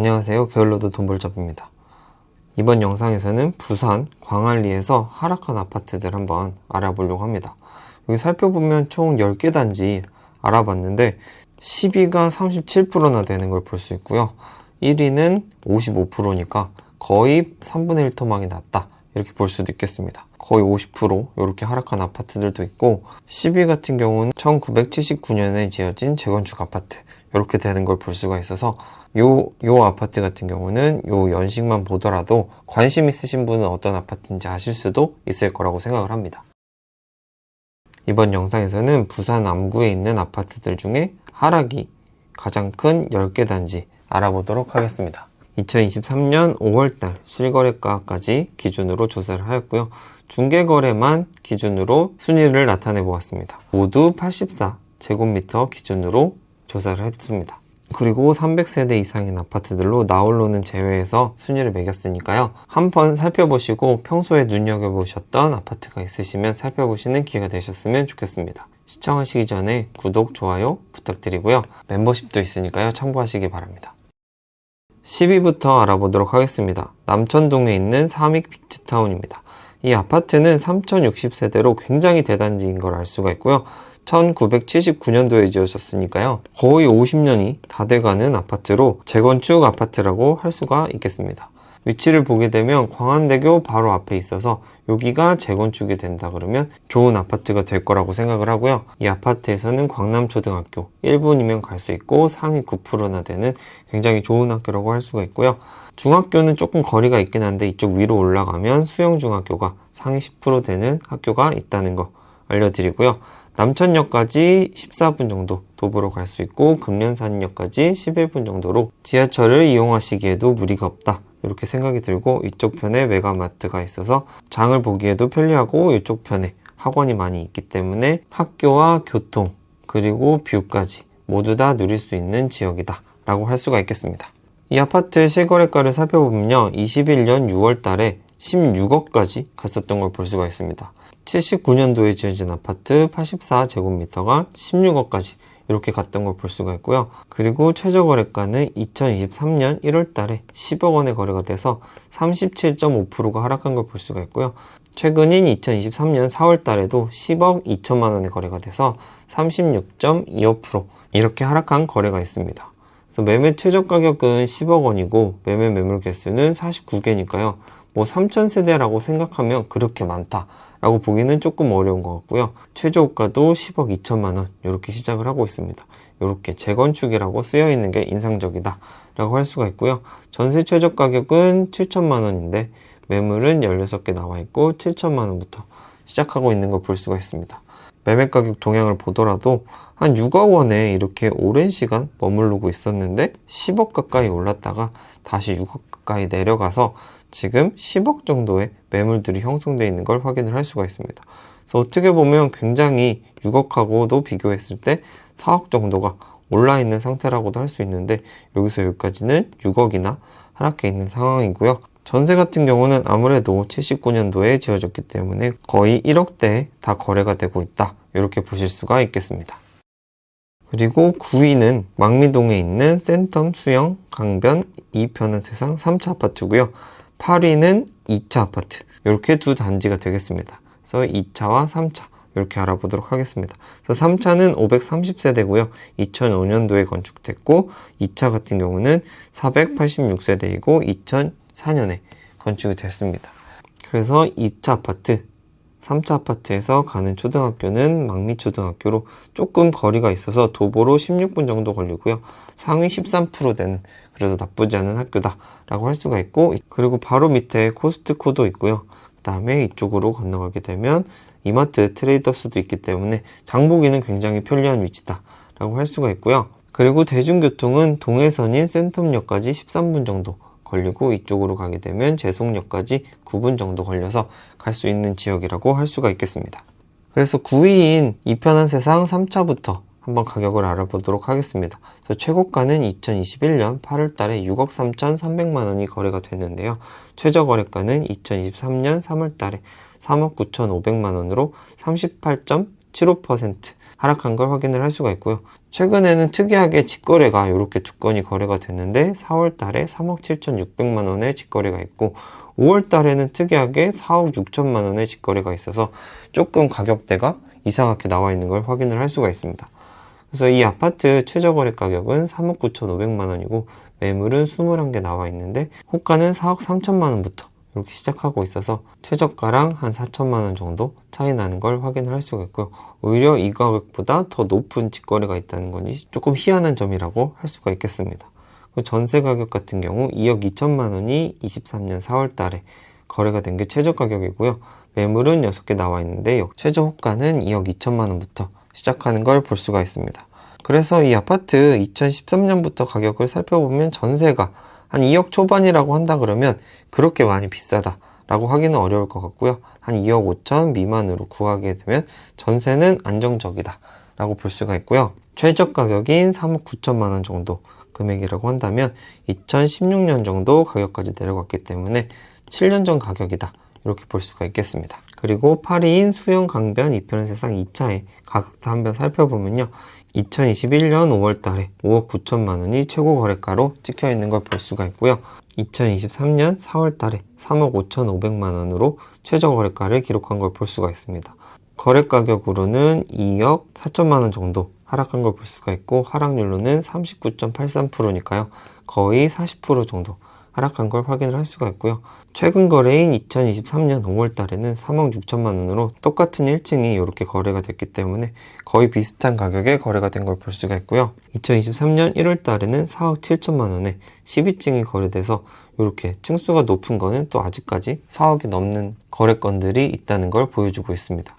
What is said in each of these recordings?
안녕하세요. 게을러도 돈벌잡입니다. 이번 영상에서는 부산 광안리에서 하락한 아파트들 한번 알아보려고 합니다. 여기 살펴보면 총 10개 단지 알아봤는데 10위가 37%나 되는 걸 볼 수 있고요. 1위는 55%니까 거의 3분의 1 토막이 났다. 이렇게 볼 수도 있겠습니다. 거의 50% 이렇게 하락한 아파트들도 있고 10위 같은 경우는 1979년에 지어진 재건축 아파트 이렇게 되는 걸 볼 수가 있어서 요, 요 아파트 같은 경우는 요 연식만 보더라도 관심 있으신 분은 어떤 아파트인지 아실 수도 있을 거라고 생각을 합니다. 이번 영상에서는 부산 남구에 있는 아파트들 중에 하락이 가장 큰 10개 단지 알아보도록 하겠습니다. 2023년 5월달 실거래가까지 기준으로 조사를 하였고요. 중개거래만 기준으로 순위를 나타내 보았습니다. 모두 84제곱미터 기준으로 조사를 했습니다. 그리고 300세대 이상인 아파트들로 나홀로는 제외해서 순위를 매겼으니까요. 한번 살펴보시고 평소에 눈여겨보셨던 아파트가 있으시면 살펴보시는 기회가 되셨으면 좋겠습니다. 시청하시기 전에 구독, 좋아요 부탁드리고요. 멤버십도 있으니까요. 참고하시기 바랍니다. 10위부터 알아보도록 하겠습니다. 남천동에 있는 삼익 빅츠타운입니다. 이 아파트는 3060세대로 굉장히 대단지인 걸 알 수가 있고요. 1979년도에 지어졌으니까요. 거의 50년이 다 돼가는 아파트로 재건축 아파트라고 할 수가 있겠습니다. 위치를 보게 되면 광안대교 바로 앞에 있어서 여기가 재건축이 된다 그러면 좋은 아파트가 될 거라고 생각을 하고요. 이 아파트에서는 광남초등학교 1분이면 갈 수 있고 상위 9%나 되는 굉장히 좋은 학교라고 할 수가 있고요. 중학교는 조금 거리가 있긴 한데 이쪽 위로 올라가면 수영중학교가 상위 10% 되는 학교가 있다는 거 알려드리고요. 남천역까지 14분 정도 도보로 갈 수 있고 금련산역까지 11분 정도로 지하철을 이용하시기에도 무리가 없다. 이렇게 생각이 들고 이쪽 편에 메가마트가 있어서 장을 보기에도 편리하고 이쪽 편에 학원이 많이 있기 때문에 학교와 교통 그리고 뷰까지 모두 다 누릴 수 있는 지역이다 라고 할 수가 있겠습니다. 이 아파트 실거래가를 살펴보면요. 21년 6월 달에 16억까지 갔었던 걸 볼 수가 있습니다. 79년도에 지어진 아파트 84제곱미터가 16억까지 이렇게 갔던 걸 볼 수가 있고요. 그리고 최저 거래가는 2023년 1월 달에 10억 원의 거래가 돼서 37.5%가 하락한 걸 볼 수가 있고요. 최근인 2023년 4월 달에도 10억 2천만 원의 거래가 돼서 36.25% 이렇게 하락한 거래가 있습니다. 그래서 매매 최저 가격은 10억 원이고 매매 매물 개수는 49개니까요. 뭐 3,000세대라고 생각하면 그렇게 많다 라고 보기는 조금 어려운 것 같고요. 최저가도 10억 2천만 원 이렇게 시작을 하고 있습니다. 이렇게 재건축이라고 쓰여 있는 게 인상적이다 라고 할 수가 있고요. 전세 최저 가격은 7천만 원인데 매물은 16개 나와 있고 7천만 원부터 시작하고 있는 걸 볼 수가 있습니다. 매매 가격 동향을 보더라도 한 6억 원에 이렇게 오랜 시간 머무르고 있었는데 10억 가까이 올랐다가 다시 6억 가까이 내려가서 지금 10억 정도의 매물들이 형성되어 있는 걸 확인을 할 수가 있습니다. 그래서 어떻게 보면 굉장히 6억하고도 비교했을 때 4억 정도가 올라 있는 상태라고도 할 수 있는데 여기서 여기까지는 6억이나 하락해 있는 상황이고요. 전세 같은 경우는 아무래도 79년도에 지어졌기 때문에 거의 1억대에 다 거래가 되고 있다. 이렇게 보실 수가 있겠습니다. 그리고 9위는 망미동에 있는 센텀 수영 강변 2편은 세상 3차 아파트고요. 8위는 2차 아파트. 이렇게 두 단지가 되겠습니다. 그래서 2차와 3차 이렇게 알아보도록 하겠습니다. 그래서 3차는 530세대고요. 2005년도에 건축됐고 2차 같은 경우는 486세대이고 2004년에 건축이 됐습니다. 그래서 2차 아파트 3차 아파트에서 가는 초등학교는 망미초등학교로 조금 거리가 있어서 도보로 16분 정도 걸리고요. 상위 13% 되는 그래도 나쁘지 않은 학교다라고 할 수가 있고 그리고 바로 밑에 코스트코도 있고요. 그 다음에 이쪽으로 건너가게 되면 이마트 트레이더스도 있기 때문에 장보기는 굉장히 편리한 위치다라고 할 수가 있고요. 그리고 대중교통은 동해선인 센텀역까지 13분 정도 걸리고 이쪽으로 가게 되면 제송역까지 9분 정도 걸려서 갈 수 있는 지역이라고 할 수가 있겠습니다. 그래서 9위인 이편한 세상 3차부터 한번 가격을 알아보도록 하겠습니다. 그래서 최고가는 2021년 8월 달에 6억 3,300만 원이 거래가 됐는데요. 최저 거래가는 2023년 3월 달에 3억 9,500만 원으로 38.75% 하락한 걸 확인을 할 수가 있고요. 최근에는 특이하게 직거래가 이렇게 두 건이 거래가 됐는데 4월 달에 3억 7,600만 원의 직거래가 있고 5월 달에는 특이하게 4억 6천만 원의 직거래가 있어서 조금 가격대가 이상하게 나와 있는 걸 확인을 할 수가 있습니다. 그래서 이 아파트 최저 거래 가격은 3억 9,500만 원이고 매물은 21개 나와 있는데 호가는 4억 3천만 원부터 이렇게 시작하고 있어서 최저가랑 한 4천만 원 정도 차이 나는 걸 확인을 할 수가 있고요. 오히려 이 가격보다 더 높은 직거래가 있다는 것이 조금 희한한 점이라고 할 수가 있겠습니다. 그 전세 가격 같은 경우 2억 2천만 원이 23년 4월 달에 거래가 된 게 최저 가격이고요. 매물은 6개 나와 있는데 최저 호가는 2억 2천만 원부터 시작하는 걸 볼 수가 있습니다. 그래서 이 아파트 2013년부터 가격을 살펴보면 전세가 한 2억 초반이라고 한다 그러면 그렇게 많이 비싸다 라고 하기는 어려울 것 같고요. 한 2억 5천 미만으로 구하게 되면 전세는 안정적이다 라고 볼 수가 있고요. 최저 가격인 3억 9천만 원 정도 금액이라고 한다면 2016년 정도 가격까지 내려갔기 때문에 7년 전 가격이다 이렇게 볼 수가 있겠습니다. 그리고 8위인 수영 강변 이편 세상 2차의 가격도 한번 살펴보면요. 2021년 5월 달에 5억 9천만 원이 최고 거래가로 찍혀 있는 걸 볼 수가 있고요. 2023년 4월 달에 3억 5천5백만 원으로 최저 거래가를 기록한 걸 볼 수가 있습니다. 거래 가격으로는 2억 4천만 원 정도 하락한 걸 볼 수가 있고 하락률로는 39.83%니까요. 거의 40% 정도 하락한 걸 확인을 할 수가 있고요. 최근 거래인 2023년 5월 달에는 3억 6천만 원으로 똑같은 1층이 이렇게 거래가 됐기 때문에 거의 비슷한 가격에 거래가 된 걸 볼 수가 있고요. 2023년 1월 달에는 4억 7천만 원에 12층이 거래돼서 이렇게 층수가 높은 거는 또 아직까지 4억이 넘는 거래건들이 있다는 걸 보여주고 있습니다.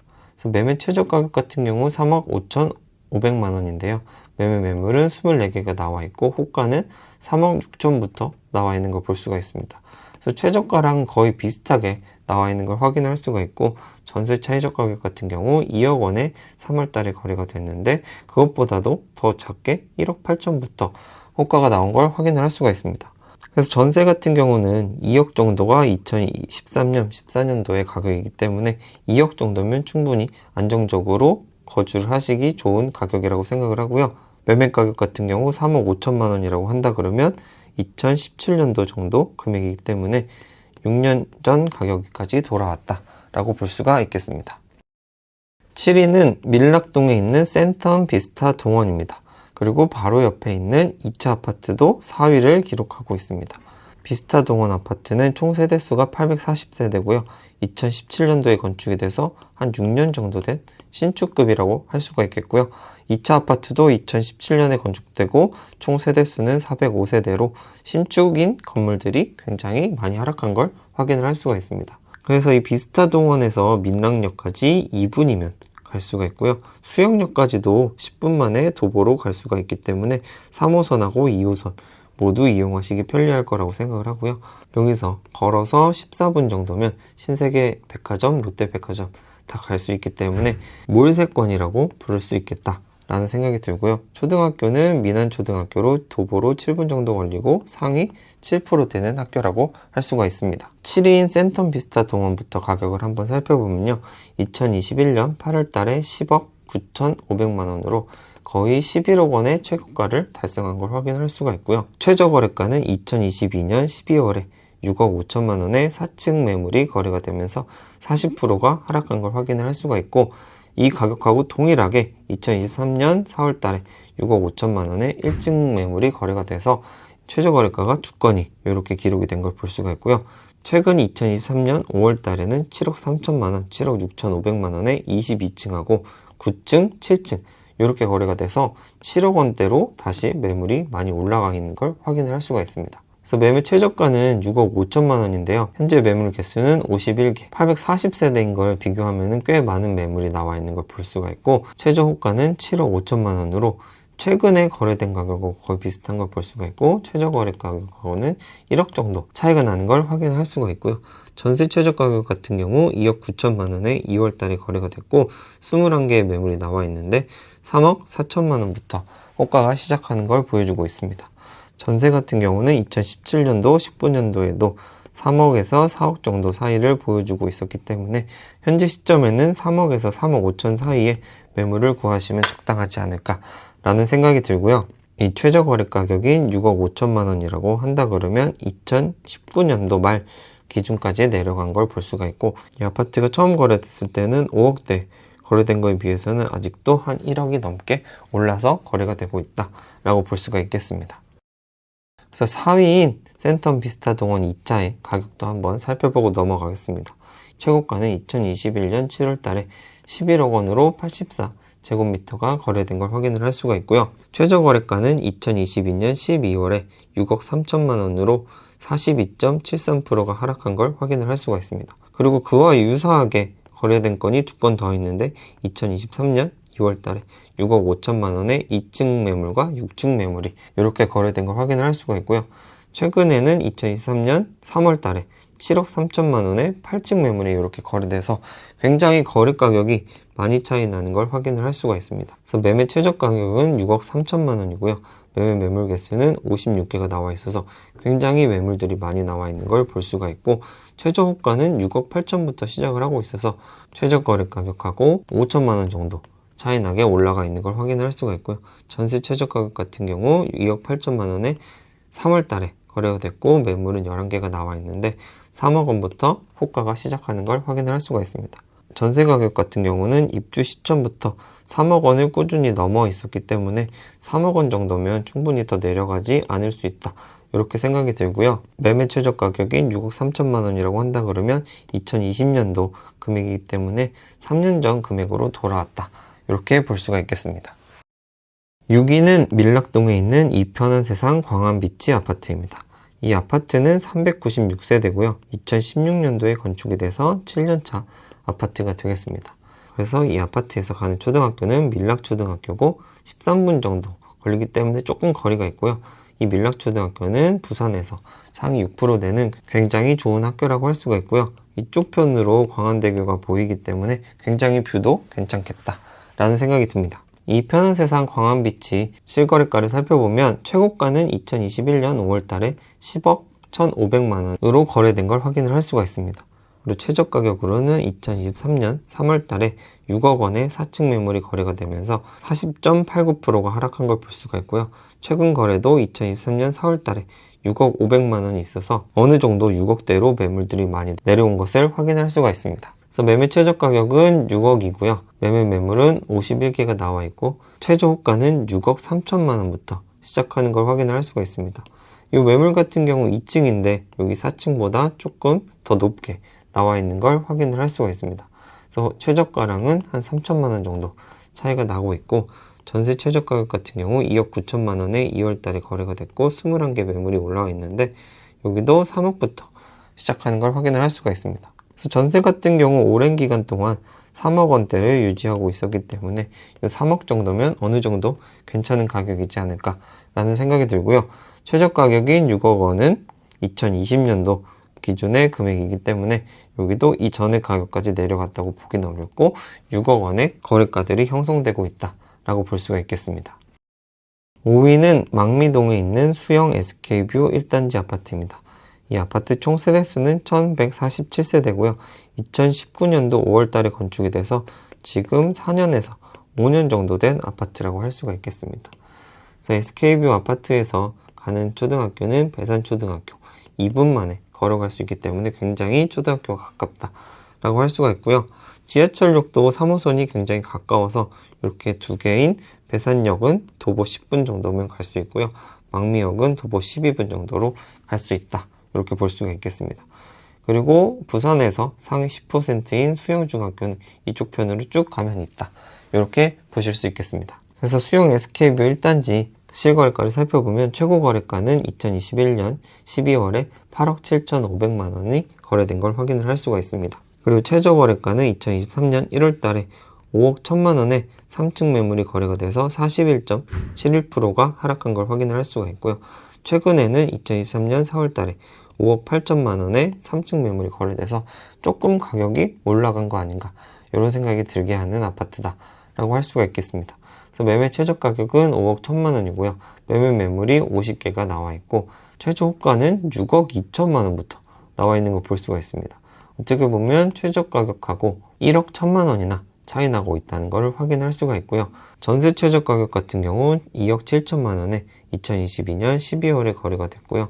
매매 최저 가격 같은 경우 3억 5천 500만 원인데요. 매매 매물은 24개가 나와 있고 호가는 3억 6천부터 나와 있는 걸 볼 수가 있습니다. 그래서 최저가랑 거의 비슷하게 나와 있는 걸 확인할 수가 있고 전세 차이적 가격 같은 경우 2억 원에 3월 달에 거래가 됐는데 그것보다도 더 작게 1억 8천부터 호가가 나온 걸 확인을 할 수가 있습니다. 그래서 전세 같은 경우는 2억 정도가 2013년, 14년도의 가격이기 때문에 2억 정도면 충분히 안정적으로 거주를 하시기 좋은 가격이라고 생각을 하고요. 매매 가격 같은 경우 3억 5천만 원이라고 한다 그러면 2017년도 정도 금액이기 때문에 6년 전 가격까지 돌아왔다라고 볼 수가 있겠습니다. 7위는 밀락동에 있는 센텀 비스타 동원입니다. 그리고 바로 옆에 있는 2차 아파트도 4위를 기록하고 있습니다. 비스타 동원 아파트는 총 세대수가 840세대고요. 2017년도에 건축이 돼서 한 6년 정도 된 신축급이라고 할 수가 있겠고요. 2차 아파트도 2017년에 건축되고 총 세대수는 405세대로 신축인 건물들이 굉장히 많이 하락한 걸 확인을 할 수가 있습니다. 그래서 이 비스타 동원에서 민락역까지 2분이면 갈 수가 있고요. 수영역까지도 10분 만에 도보로 갈 수가 있기 때문에 3호선하고 2호선 모두 이용하시기 편리할 거라고 생각을 하고요. 여기서 걸어서 14분 정도면 신세계 백화점, 롯데 백화점 다 갈 수 있기 때문에 몰세권이라고 부를 수 있겠다. 라는 생각이 들고요. 초등학교는 민안초등학교로 도보로 7분 정도 걸리고 상위 7% 되는 학교라고 할 수가 있습니다. 7위인 센텀 비스타 동원부터 가격을 한번 살펴보면요. 2021년 8월 달에 10억 9,500만 원으로 거의 11억 원의 최고가를 달성한 걸 확인할 수가 있고요. 최저 거래가는 2022년 12월에 6억 5천만 원의 4층 매물이 거래가 되면서 40%가 하락한 걸 확인을 할 수가 있고 이 가격하고 동일하게 2023년 4월 달에 6억 5천만 원의 1층 매물이 거래가 돼서 최저 거래가가 두 건이 이렇게 기록이 된 걸 볼 수가 있고요. 최근 2023년 5월 달에는 7억 3천만 원, 7억 6천 5백만 원의 22층하고 9층, 7층 이렇게 거래가 돼서 7억 원대로 다시 매물이 많이 올라가 있는 걸 확인을 할 수가 있습니다. 그래서 매매 최저가는 6억 5천만 원인데요. 현재 매물 개수는 51개, 840세대인 걸 비교하면 꽤 많은 매물이 나와 있는 걸 볼 수가 있고 최저 호가는 7억 5천만 원으로 최근에 거래된 가격하고 거의 비슷한 걸 볼 수가 있고 최저 거래 가격하고는 1억 정도 차이가 나는 걸 확인할 수가 있고요. 전세 최저 가격 같은 경우 2억 9천만 원에 2월 달에 거래가 됐고 21개의 매물이 나와 있는데 3억 4천만 원부터 호가가 시작하는 걸 보여주고 있습니다. 전세 같은 경우는 2017년도, 19년도에도 3억에서 4억 정도 사이를 보여주고 있었기 때문에 현재 시점에는 3억에서 3억 5천 사이에 매물을 구하시면 적당하지 않을까라는 생각이 들고요. 이 최저 거래 가격인 6억 5천만 원이라고 한다 그러면 2019년도 말 기준까지 내려간 걸 볼 수가 있고 이 아파트가 처음 거래됐을 때는 5억대 거래된 거에 비해서는 아직도 한 1억이 넘게 올라서 거래가 되고 있다라고 볼 수가 있겠습니다. 그래서 4위인 센텀 비스타 동원 2차의 가격도 한번 살펴보고 넘어가겠습니다. 최고가는 2021년 7월 달에 11억 원으로 84 제곱미터가 거래된 걸 확인을 할 수가 있고요. 최저 거래가는 2022년 12월에 6억 3천만 원으로 42.73%가 하락한 걸 확인을 할 수가 있습니다. 그리고 그와 유사하게 거래된 건이 두 건 더 있는데 2023년 2월 달에 6억 5천만 원의 2층 매물과 6층 매물이 이렇게 거래된 걸 확인을 할 수가 있고요. 최근에는 2023년 3월 달에 7억 3천만 원의 8층 매물이 이렇게 거래돼서 굉장히 거래 가격이 많이 차이 나는 걸 확인을 할 수가 있습니다. 그래서 매매 최저 가격은 6억 3천만 원이고요. 매매 매물 개수는 56개가 나와 있어서 굉장히 매물들이 많이 나와 있는 걸 볼 수가 있고 최저 호가는 6억 8천부터 시작을 하고 있어서 최저 거래 가격하고 5천만 원 정도 차이 나게 올라가 있는 걸 확인을 할 수가 있고요. 전세 최저 가격 같은 경우 2억 8천만 원에 3월 달에 거래가 됐고 매물은 11개가 나와 있는데 3억 원부터 호가가 시작하는 걸 확인을 할 수가 있습니다. 전세 가격 같은 경우는 입주 시점부터 3억 원을 꾸준히 넘어 있었기 때문에 3억 원 정도면 충분히 더 내려가지 않을 수 있다. 이렇게 생각이 들고요. 매매 최저 가격인 6억 3천만 원이라고 한다 그러면 2020년도 금액이기 때문에 3년 전 금액으로 돌아왔다. 이렇게 볼 수가 있겠습니다. 6위는 밀락동에 있는 이 편한 세상 광안비치 아파트입니다. 이 아파트는 396세대고요. 2016년도에 건축이 돼서 7년차 아파트가 되겠습니다. 그래서 이 아파트에서 가는 초등학교는 밀락초등학교고 13분 정도 걸리기 때문에 조금 거리가 있고요. 이 밀락초등학교는 부산에서 상위 6% 되는 굉장히 좋은 학교라고 할 수가 있고요. 이쪽 편으로 광안대교가 보이기 때문에 굉장히 뷰도 괜찮겠다 라는 생각이 듭니다. 이 편은 세상 광안비치 실거래가를 살펴보면 최고가는 2021년 5월 달에 10억 1,500만 원으로 거래된 걸 확인을 할 수가 있습니다. 그리고 최저 가격으로는 2023년 3월 달에 6억 원의 4층 매물이 거래가 되면서 40.89%가 하락한 걸 볼 수가 있고요. 최근 거래도 2023년 4월 달에 6억 500만 원이 있어서 어느 정도 6억대로 매물들이 많이 내려온 것을 확인할 수가 있습니다. 그래서 매매 최저 가격은 6억이고요. 매매 매물은 51개가 나와 있고 최저 호가는 6억 3천만 원부터 시작하는 걸 확인을 할 수가 있습니다. 이 매물 같은 경우 2층인데 여기 4층보다 조금 더 높게 나와 있는 걸 확인을 할 수가 있습니다. 그래서 최저가랑은 한 3천만 원 정도 차이가 나고 있고 전세 최저 가격 같은 경우 2억 9천만 원에 2월 달에 거래가 됐고 21개 매물이 올라와 있는데 여기도 3억부터 시작하는 걸 확인을 할 수가 있습니다. 그래서 전세 같은 경우 오랜 기간 동안 3억 원대를 유지하고 있었기 때문에 3억 정도면 어느 정도 괜찮은 가격이지 않을까라는 생각이 들고요. 최저 가격인 6억 원은 2020년도 기준의 금액이기 때문에 여기도 이전의 가격까지 내려갔다고 보기는 어렵고 6억 원의 거래가들이 형성되고 있다라고 볼 수가 있겠습니다. 5위는 망미동에 있는 수영 SK뷰 1단지 아파트입니다. 이 아파트 총 세대 수는 1147세대고요. 2019년도 5월 달에 건축이 돼서 지금 4년에서 5년 정도 된 아파트라고 할 수가 있겠습니다. 그래서 SK뷰 아파트에서 가는 초등학교는 배산초등학교 2분 만에 걸어갈 수 있기 때문에 굉장히 초등학교가 가깝다라고 할 수가 있고요. 지하철역도 3호선이 굉장히 가까워서 이렇게 두 개인 배산역은 도보 10분 정도면 갈 수 있고요. 망미역은 도보 12분 정도로 갈 수 있다. 이렇게 볼 수가 있겠습니다. 그리고 부산에서 상위 10%인 수영중학교는 이쪽 편으로 쭉 가면 있다. 이렇게 보실 수 있겠습니다. 그래서 수영 SK뷰 1단지 실거래가를 살펴보면 최고 거래가는 2021년 12월에 8억 7,500만 원이 거래된 걸 확인을 할 수가 있습니다. 그리고 최저 거래가는 2023년 1월 달에 5억 1천만 원에 3층 매물이 거래가 돼서 41.71%가 하락한 걸 확인을 할 수가 있고요. 최근에는 2023년 4월 달에 5억 8천만 원에 3층 매물이 거래돼서 조금 가격이 올라간 거 아닌가 이런 생각이 들게 하는 아파트다라고 할 수가 있겠습니다. 그래서 매매 최저 가격은 5억 1천만 원이고요. 매매 매물이 50개가 나와 있고 최저 호가는 6억 2천만 원부터 나와 있는 걸 볼 수가 있습니다. 어떻게 보면 최저 가격하고 1억 1천만 원이나 차이 나고 있다는 것을 확인할 수가 있고요. 전세 최저 가격 같은 경우 2억 7천만 원에 2022년 12월에 거래가 됐고요.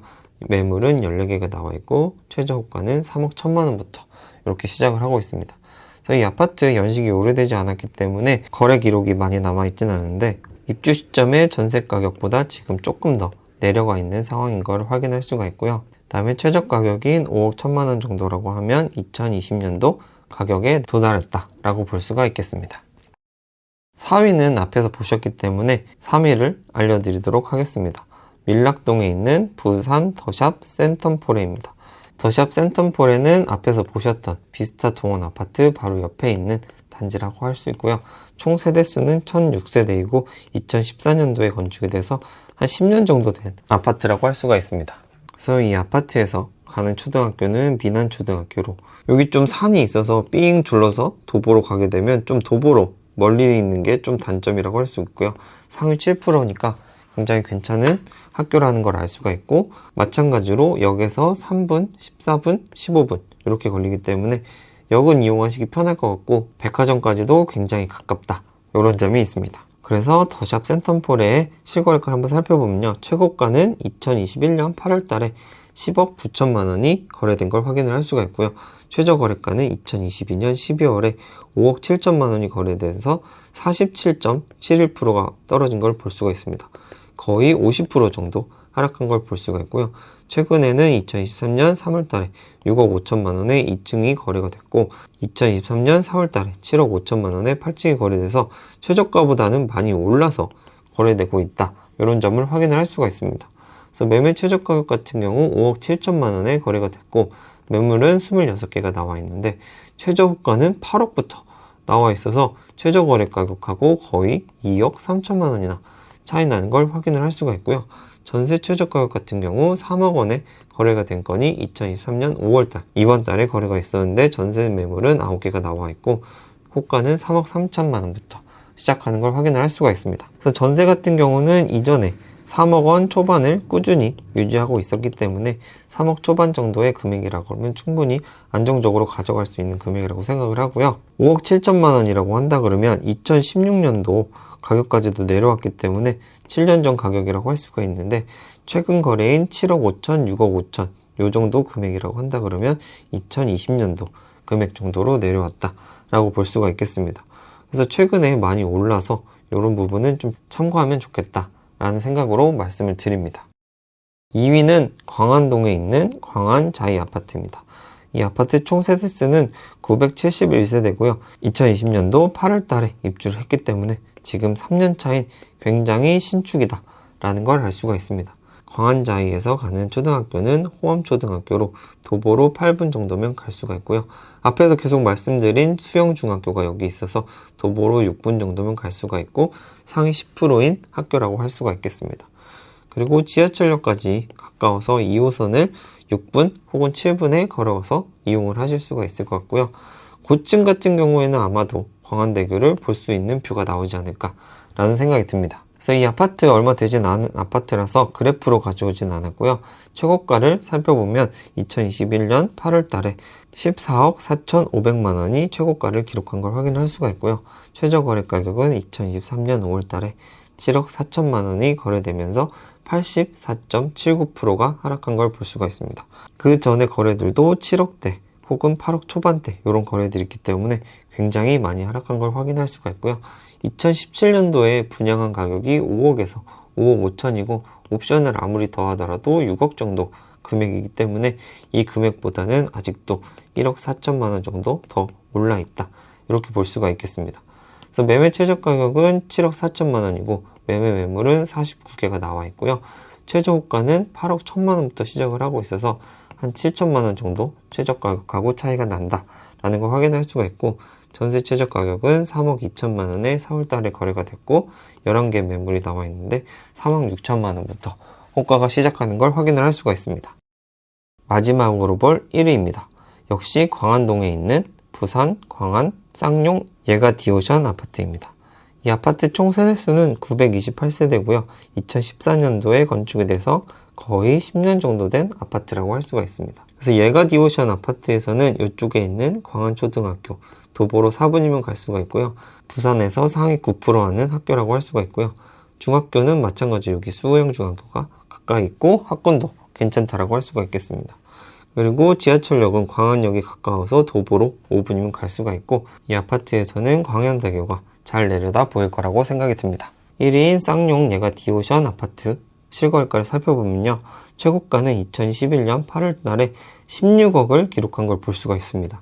매물은 14개가 나와 있고 최저 호가는 3억 1천만 원부터 이렇게 시작을 하고 있습니다. 이 아파트 연식이 오래되지 않았기 때문에 거래 기록이 많이 남아 있지는 않은데 입주 시점의 전세 가격보다 지금 조금 더 내려가 있는 상황인 걸 확인할 수가 있고요. 다음에 최저 가격인 5억 1천만 원 정도라고 하면 2020년도 가격에 도달했다라고 볼 수가 있겠습니다. 4위는 앞에서 보셨기 때문에 3위를 알려드리도록 하겠습니다. 밀락동에 있는 부산 더샵 센텀포레입니다. 더샵 센텀포레는 앞에서 보셨던 비스타 동원 아파트 바로 옆에 있는 단지라고 할 수 있고요. 총 세대수는 1006세대이고 2014년도에 건축이 돼서 한 10년 정도 된 아파트라고 할 수가 있습니다. 그래서 이 아파트에서 가는 초등학교는 민안초등학교로 여기 좀 산이 있어서 삥 둘러서 도보로 가게 되면 좀 도보로 멀리 있는 게 좀 단점이라고 할 수 있고요. 상위 7%니까 굉장히 괜찮은 학교라는 걸 알 수가 있고 마찬가지로 역에서 3분, 14분, 15분 이렇게 걸리기 때문에 역은 이용하시기 편할 것 같고 백화점까지도 굉장히 가깝다 이런 점이 있습니다. 그래서 더샵 센텀폴의 실거래가를 한번 살펴보면요. 최고가는 2021년 8월 달에 10억 9천만 원이 거래된 걸 확인을 할 수가 있고요. 최저 거래가는 2022년 12월에 5억 7천만 원이 거래돼서 47.71%가 떨어진 걸 볼 수가 있습니다. 거의 50% 정도 하락한 걸 볼 수가 있고요. 최근에는 2023년 3월 달에 6억 5천만 원에 2층이 거래가 됐고 2023년 4월 달에 7억 5천만 원에 8층이 거래돼서 최저가보다는 많이 올라서 거래되고 있다. 이런 점을 확인을 할 수가 있습니다. 그래서 매매 최저 가격 같은 경우 5억 7천만 원에 거래가 됐고 매물은 26개가 나와 있는데 최저 호가는 8억부터 나와 있어서 최저 거래 가격하고 거의 2억 3천만 원이나 차이 나는 걸 확인을 할 수가 있고요. 전세 최저 가격 같은 경우 3억 원에 거래가 된 건이 2023년 5월 달 이번 달에 거래가 있었는데 전세 매물은 9개가 나와 있고 호가는 3억 3천만 원부터 시작하는 걸 확인을 할 수가 있습니다. 그래서 전세 같은 경우는 이전에 3억 원 초반을 꾸준히 유지하고 있었기 때문에 3억 초반 정도의 금액이라고 하면 충분히 안정적으로 가져갈 수 있는 금액이라고 생각을 하고요. 5억 7천만 원이라고 한다 그러면 2016년도 가격까지도 내려왔기 때문에 7년 전 가격이라고 할 수가 있는데 최근 거래인 7억 5천, 6억 5천 요 정도 금액이라고 한다 그러면 2020년도 금액 정도로 내려왔다라고 볼 수가 있겠습니다. 그래서 최근에 많이 올라서 이런 부분은 좀 참고하면 좋겠다. 라는 생각으로 말씀을 드립니다. 2위는 광안동에 있는 광안 자이 아파트입니다. 이 아파트 총 세대수는 971세대고요. 2020년도 8월 달에 입주를 했기 때문에 지금 3년 차인 굉장히 신축이다 라는 걸 알 수가 있습니다. 광안자이에서 가는 초등학교는 호암초등학교로 도보로 8분 정도면 갈 수가 있고요. 앞에서 계속 말씀드린 수영중학교가 여기 있어서 도보로 6분 정도면 갈 수가 있고 상위 10%인 학교라고 할 수가 있겠습니다. 그리고 지하철역까지 가까워서 2호선을 6분 혹은 7분에 걸어가서 이용을 하실 수가 있을 것 같고요. 고층 같은 경우에는 아마도 광안대교를 볼 수 있는 뷰가 나오지 않을까라는 생각이 듭니다. 그래서 이 아파트가 얼마 되진 않은 아파트라서 그래프로 가져오진 않았고요. 최고가를 살펴보면 2021년 8월 달에 14억 4,500만 원이 최고가를 기록한 걸 확인할 수가 있고요. 최저 거래 가격은 2023년 5월 달에 7억 4천만 원이 거래되면서 84.79%가 하락한 걸 볼 수가 있습니다. 그 전에 거래들도 7억대 혹은 8억 초반대 이런 거래들이 있기 때문에 굉장히 많이 하락한 걸 확인할 수가 있고요. 2017년도에 분양한 가격이 5억에서 5억 5천이고 옵션을 아무리 더하더라도 6억 정도 금액이기 때문에 이 금액보다는 아직도 1억 4천만 원 정도 더 올라 있다. 이렇게 볼 수가 있겠습니다. 그래서 매매 최저 가격은 7억 4천만 원이고 매매 매물은 49개가 나와 있고요. 최저 호가는 8억 1천만 원부터 시작을 하고 있어서 한 7천만 원 정도 최저 가격하고 차이가 난다라는 걸 확인할 수가 있고 전세 최저 가격은 3억 2천만 원에 4월 달에 거래가 됐고 11개 매물이 나와 있는데 3억 6천만 원부터 호가가 시작하는 걸 확인을 할 수가 있습니다. 마지막으로 볼 1위입니다. 역시 광안동에 있는 부산 광안 쌍용 예가 디오션 아파트입니다. 이 아파트 총 세대수는 928세대고요. 2014년도에 건축이 돼서 거의 10년 정도 된 아파트라고 할 수가 있습니다. 그래서 예가 디오션 아파트에서는 이쪽에 있는 광안초등학교 도보로 4분이면 갈 수가 있고요. 부산에서 상위 9% 하는 학교라고 할 수가 있고요. 중학교는 마찬가지 여기 수호영 중학교가 가까이 있고 학군도 괜찮다라고 할 수가 있겠습니다. 그리고 지하철역은 광안역이 가까워서 도보로 5분이면 갈 수가 있고 이 아파트에서는 광양대교가 잘 내려다 보일 거라고 생각이 듭니다. 1인 쌍용 예가 디오션 아파트 실거래가를 살펴보면요. 최고가는 2011년 8월 달에 16억을 기록한 걸 볼 수가 있습니다.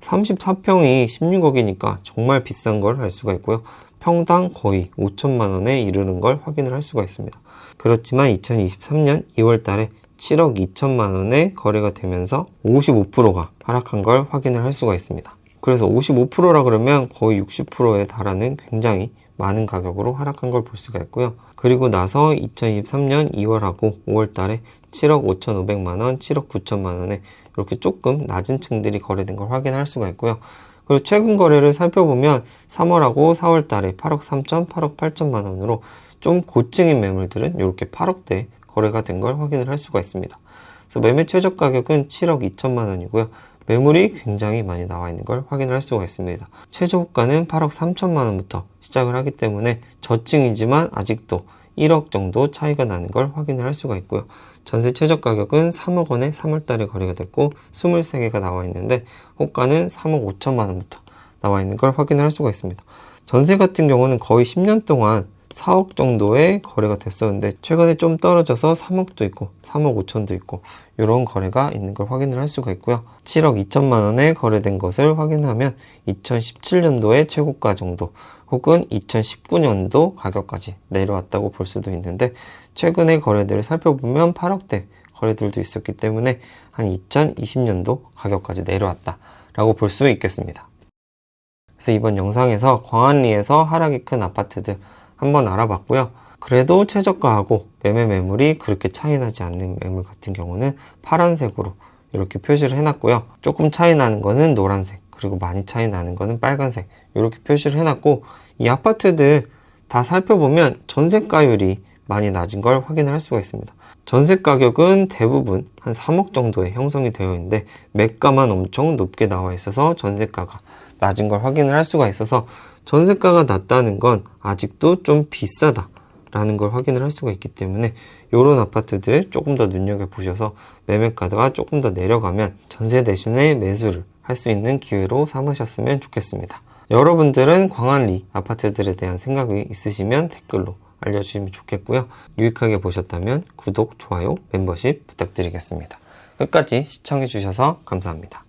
34평이 16억이니까 정말 비싼 걸 알 수가 있고요. 평당 거의 5천만 원에 이르는 걸 확인을 할 수가 있습니다. 그렇지만 2023년 2월 달에 7억 2천만 원에 거래가 되면서 55%가 하락한 걸 확인을 할 수가 있습니다. 그래서 55%라 그러면 거의 60%에 달하는 굉장히 많은 가격으로 하락한 걸 볼 수가 있고요. 그리고 나서 2023년 2월하고 5월 달에 7억 5,500만 원, 7억 9천만 원에 이렇게 조금 낮은 층들이 거래된 걸 확인할 수가 있고요. 그리고 최근 거래를 살펴보면 3월하고 4월 달에 8억 3천, 8억 8천만 원으로 좀 고층인 매물들은 이렇게 8억대 거래가 된 걸 확인을 할 수가 있습니다. 그래서 매매 최저 가격은 7억 2천만 원이고요. 매물이 굉장히 많이 나와 있는 걸 확인을 할 수가 있습니다. 최저가는 8억 3천만 원부터 시작을 하기 때문에 저층이지만 아직도 1억 정도 차이가 나는 걸 확인을 할 수가 있고요. 전세 최저 가격은 3억 원에 3월 달에 거래가 됐고 23개가 나와 있는데 호가는 3억 5천만 원부터 나와 있는 걸 확인을 할 수가 있습니다. 전세 같은 경우는 거의 10년 동안 4억 정도의 거래가 됐었는데 최근에 좀 떨어져서 3억도 있고 3억 5천도 있고 이런 거래가 있는 걸 확인을 할 수가 있고요. 7억 2천만 원에 거래된 것을 확인하면 2017년도의 최고가 정도 혹은 2019년도 가격까지 내려왔다고 볼 수도 있는데 최근의 거래들을 살펴보면 8억대 거래들도 있었기 때문에 한 2020년도 가격까지 내려왔다라고 볼 수 있겠습니다. 그래서 이번 영상에서 광안리에서 하락이 큰 아파트들 한번 알아봤고요. 그래도 최저가하고 매매 매물이 그렇게 차이 나지 않는 매물 같은 경우는 파란색으로 이렇게 표시를 해놨고요. 조금 차이 나는 거는 노란색, 그리고 많이 차이 나는 거는 빨간색 이렇게 표시를 해놨고 이 아파트들 다 살펴보면 전세가율이 많이 낮은 걸 확인을 할 수가 있습니다. 전세 가격은 대부분 한 3억 정도에 형성이 되어 있는데 매가만 엄청 높게 나와 있어서 전세가가 낮은 걸 확인을 할 수가 있어서 전세가가 낮다는 건 아직도 좀 비싸다. 라는 걸 확인을 할 수가 있기 때문에 이런 아파트들 조금 더 눈여겨 보셔서 매매가가 조금 더 내려가면 전세 대신에 매수를 할 수 있는 기회로 삼으셨으면 좋겠습니다. 여러분들은 광안리 아파트들에 대한 생각이 있으시면 댓글로 알려주시면 좋겠고요. 유익하게 보셨다면 구독, 좋아요, 멤버십 부탁드리겠습니다. 끝까지 시청해주셔서 감사합니다.